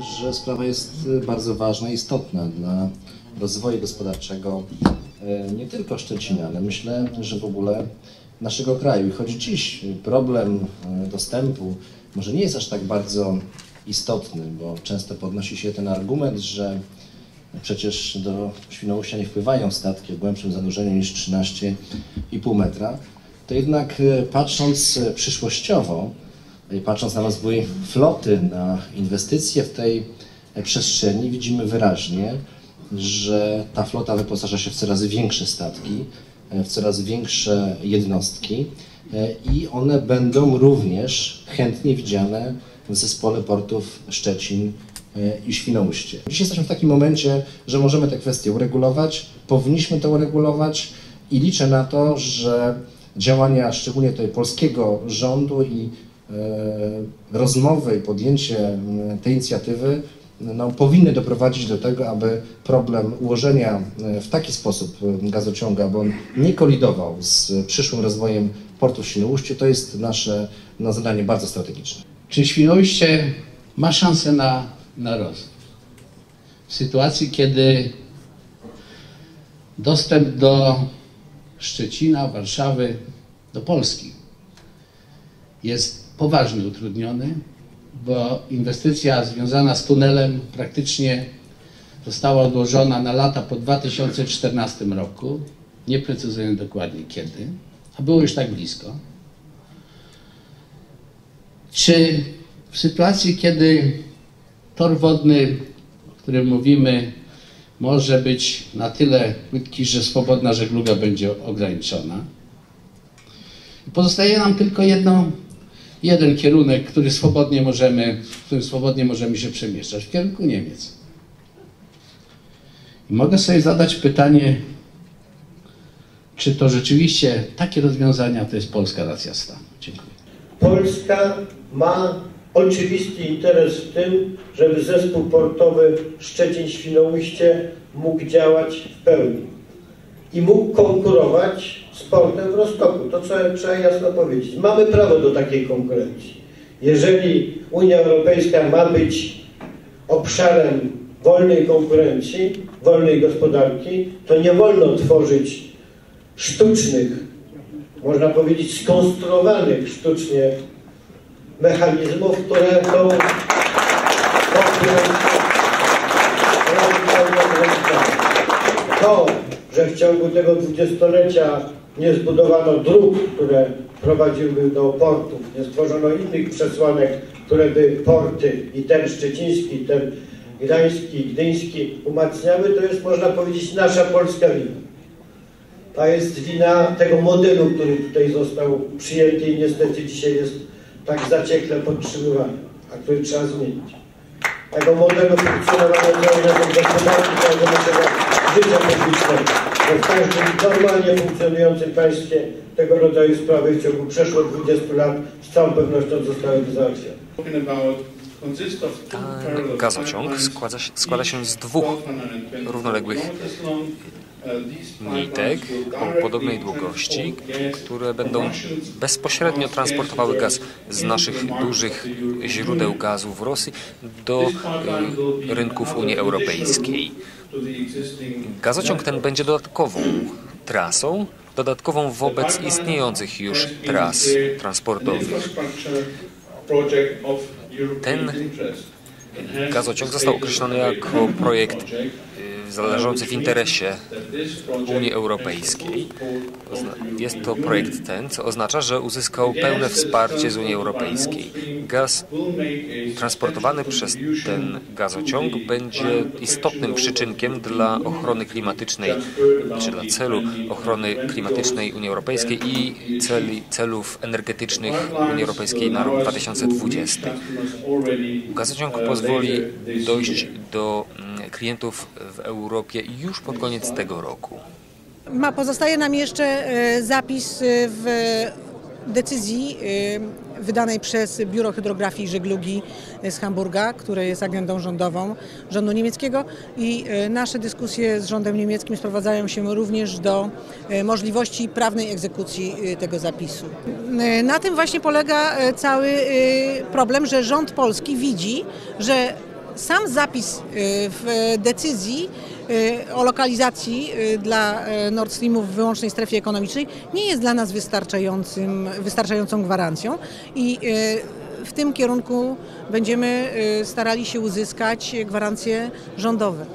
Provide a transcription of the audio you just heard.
że sprawa jest bardzo ważna istotna dla rozwoju gospodarczego e, nie tylko Szczecina, ale myślę, że w ogóle naszego kraju. I choć dziś problem e, dostępu może nie jest aż tak bardzo istotny, bo często podnosi się ten argument, że przecież do Świnoujścia nie wpływają statki o głębszym zanurzeniu niż 13,5 metra, to jednak patrząc przyszłościowo, patrząc na rozwój floty, na inwestycje w tej przestrzeni, widzimy wyraźnie, że ta flota wyposaża się w coraz większe statki, w coraz większe jednostki i one będą również chętnie widziane w zespole portów Szczecin i Świnoujście. Dziś jesteśmy w takim momencie, że możemy tę kwestię uregulować, powinniśmy to uregulować i liczę na to, że działania szczególnie tutaj polskiego rządu i E, rozmowy i podjęcie tej inicjatywy no, powinny doprowadzić do tego, aby problem ułożenia e, w taki sposób gazociągu, aby on nie kolidował z przyszłym rozwojem portu w Świnoujściu, to jest nasze no, zadanie bardzo strategiczne. Czy Świnoujście ma szansę na, na rozwój? W sytuacji, kiedy dostęp do Szczecina, Warszawy, do Polski jest poważnie utrudniony, bo inwestycja związana z tunelem praktycznie została odłożona na lata po 2014 roku. Nie precyzuję dokładnie kiedy, a było już tak blisko. Czy w sytuacji, kiedy tor wodny, o którym mówimy, może być na tyle płytki, że swobodna żegluga będzie ograniczona, pozostaje nam tylko jedno jeden kierunek, który swobodnie możemy, w którym swobodnie możemy się przemieszczać, w kierunku Niemiec. I mogę sobie zadać pytanie, czy to rzeczywiście takie rozwiązania to jest polska racja stanu. Dziękuję. Polska ma oczywisty interes w tym, żeby zespół portowy Szczecin-Świnoujście mógł działać w pełni i mógł konkurować z portem w Rostoku. To trzeba, trzeba jasno powiedzieć. Mamy prawo do takiej konkurencji. Jeżeli Unia Europejska ma być obszarem wolnej konkurencji, wolnej gospodarki, to nie wolno tworzyć sztucznych, można powiedzieć skonstruowanych sztucznie mechanizmów, które tą konkurencję to, że w ciągu tego dwudziestolecia nie zbudowano dróg, które prowadziłyby do portów, nie stworzono innych przesłanek, które by porty i ten szczeciński, i ten gdański, gdyński umacniały, to jest można powiedzieć nasza polska wina. To jest wina tego modelu, który tutaj został przyjęty i niestety dzisiaj jest tak zaciekle podtrzymywany, a który trzeba zmienić. Tego modelu funkcjonowania całej gospodarki, całego naszego życia publicznego w każdym normalnie funkcjonującym państwie tego rodzaju sprawy w ciągu przeszło 20 lat z całą pewnością zostałyby załatwione. Ten gazociąg składa się, składa się z dwóch równoległych nitek o podobnej długości, które będą bezpośrednio transportowały gaz z naszych dużych źródeł gazu w Rosji do y, rynków Unii Europejskiej. Gazociąg ten będzie dodatkową trasą, dodatkową wobec istniejących już tras transportowych. Ten gazociąg został określony jako projekt zależący w interesie Unii Europejskiej. Jest to projekt ten, co oznacza, że uzyskał pełne wsparcie z Unii Europejskiej. Gaz transportowany przez ten gazociąg będzie istotnym przyczynkiem dla ochrony klimatycznej, czy dla celu ochrony klimatycznej Unii Europejskiej i celi, celów energetycznych Unii Europejskiej na rok 2020. Gazociąg pozwoli dojść do mm, klientów w Europie już pod koniec tego roku. Ma, pozostaje nam jeszcze e, zapis e, w decyzji e, wydanej przez Biuro Hydrografii i Żeglugi z Hamburga, które jest agendą rządową rządu niemieckiego i nasze dyskusje z rządem niemieckim sprowadzają się również do możliwości prawnej egzekucji tego zapisu. Na tym właśnie polega cały problem, że rząd polski widzi, że sam zapis w decyzji o lokalizacji y, dla y, Nord Streamu w wyłącznej strefie ekonomicznej nie jest dla nas wystarczającym, wystarczającą gwarancją i y, w tym kierunku będziemy y, starali się uzyskać gwarancje rządowe.